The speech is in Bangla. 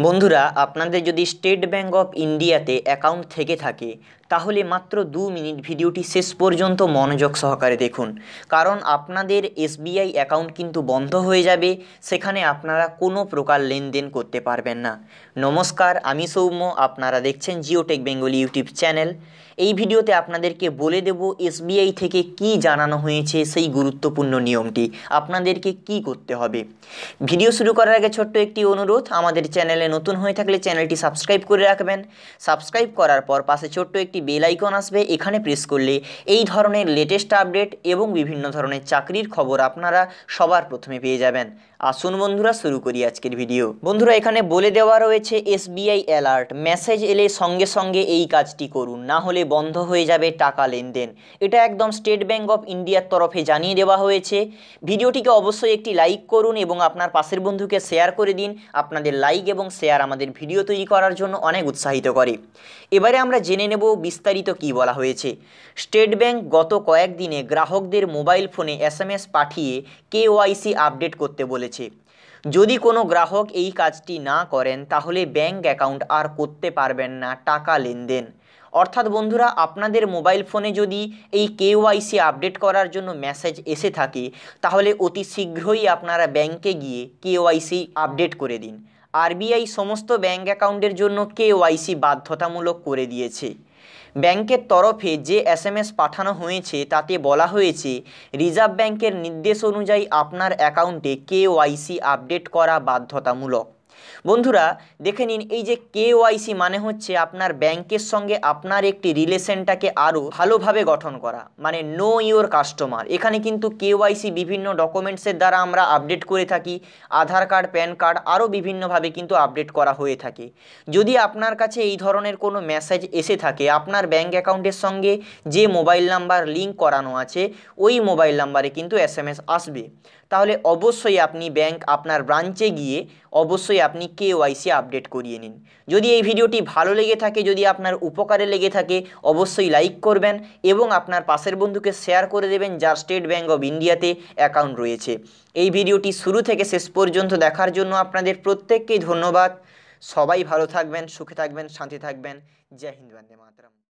বন্ধুরা আপনাদের যদি স্টেট ব্যাঙ্ক অফ ইন্ডিয়াতে অ্যাকাউন্ট থেকে থাকে তাহলে মাত্র দু মিনিট ভিডিওটি শেষ পর্যন্ত মনোযোগ সহকারে দেখুন। কারণ আপনাদের এসবিআই অ্যাকাউন্ট কিন্তু বন্ধ হয়ে যাবে, সেখানে আপনারা কোনো প্রকার লেনদেন করতে পারবেন না। নমস্কার, আমি সৌম্য, আপনারা দেখছেন জিওটেক বেঙ্গলি ইউটিউব চ্যানেল। এই ভিডিওতে আপনাদেরকে বলে দেব এসবিআই থেকে কি জানানো হয়েছে, সেই গুরুত্বপূর্ণ নিয়মটি। আপনাদেরকে কি করতে হবে? ভিডিও শুরু করার আগে ছোট্ট একটি অনুরোধ, আমাদের চ্যানেলে নতুন হয়ে থাকলে চ্যানেলটি সাবস্ক্রাইব করে রাখবেন। সাবস্ক্রাইব করার পর পাশে ছোট্ট একটি বেল আইকন আসবে এখানে প্রেস করলে এই ধরনের লেটেস্ট আপডেট এবং বিভিন্ন ধরনের চাকরির খবর আপনারা সবার প্রথমে পেয়ে যাবেন। আসুন বন্ধুরা, শুরু করি আজকের ভিডিও বন্ধুরা, এখানে বলে দেওয়া রয়েছে এসবিআই অ্যালার্ট মেসেজ এলে সঙ্গে সঙ্গে এই কাজটি করুন, না হলে বন্ধ হয়ে যাবে টাকা লেনদেন। এটা একদম স্টেট ব্যাঙ্ক অফ ইন্ডিয়ার তরফে জানিয়ে দেওয়া হয়েছে। ভিডিওটিকে অবশ্যই একটি লাইক করুন এবং আপনার পাশের বন্ধুকে শেয়ার করে দিন। আপনাদের লাইক এবং শেয়ার আমাদের ভিডিও তৈরি করার জন্য অনেক উৎসাহিত করে। এবারে আমরা জেনে নেব বিস্তারিত কি বলা হয়েছে? স্টেট ব্যাঙ্ক গত কয়েকদিনে গ্রাহকদের মোবাইল ফোনে এসএমএস পাঠিয়ে কেওয়াইসি আপডেট করতে বলেছে। যদি কোনো গ্রাহক এই কাজটি না করেন, তাহলে ব্যাঙ্ক অ্যাকাউন্ট আর করতে পারবেন না টাকা লেনদেন। অর্থাৎ বন্ধুরা, আপনাদের মোবাইল ফোনে যদি এই কেওয়াইসি আপডেট করার জন্য মেসেজ এসে থাকে, তাহলে অতি শীঘ্রই আপনারা ব্যাংকে গিয়ে কেওয়াইসি আপডেট করে দিন। আরবিআই সমস্ত ব্যাঙ্ক অ্যাকাউন্টের জন্য কেওয়াইসি বাধ্যতামূলক করে দিয়েছে। ব্যাংকের তরফে যে এস পাঠানো হয়েছে, তাতে বলা হয়েছে, রিজার্ভ ব্যাংকের নির্দেশ অনুযায়ী আপনার অ্যাকাউন্টে কেওয়াইসি আপডেট করা বাধ্যতামূলক। বন্ধুরা, দেখে নিন এই যে কেওয়াইসি মানে হচ্ছে আপনার ব্যাংকের সঙ্গে আপনার একটি রিলেশনটাকে আরও ভালোভাবে গঠন করা মানে নো ইওর কাস্টমার এখানে কিন্তু কেওয়াইসি বিভিন্ন ডকুমেন্টসের দ্বারা আমরা আপডেট করে থাকি, আধার কার্ড, প্যান কার্ড আরও বিভিন্নভাবে কিন্তু আপডেট করা হয়ে থাকে। যদি আপনার কাছে এই ধরনের কোনো মেসেজ এসে থাকে, আপনার ব্যাংক অ্যাকাউন্টের সঙ্গে যে মোবাইল নাম্বার লিঙ্ক করানো আছে, ওই মোবাইল নাম্বারে কিন্তু এস আসবে। তাহলে অবশ্যই আপনি ব্যাংক আপনার ব্রাঞ্চে গিয়ে অবশ্যই আপনি কেওয়াইসি আপডেট করিয়ে নিন। যদি এই ভিডিওটি ভালো লেগে থাকে, যদি আপনার উপকারে লেগে থাকে, অবশ্যই লাইক করবেন এবং আপনার পাশের বন্ধুকে শেয়ার করে দেবেন যার স্টেট ব্যাঙ্ক অফ ইন্ডিয়াতে অ্যাকাউন্ট রয়েছে। এই ভিডিওটি শুরু থেকে শেষ পর্যন্ত দেখার জন্য আপনাদের প্রত্যেককেই ধন্যবাদ। সবাই ভালো থাকবেন, সুখে থাকবেন, শান্তি থাকবেন। জয় হিন্দ, বন্দে মাতরম।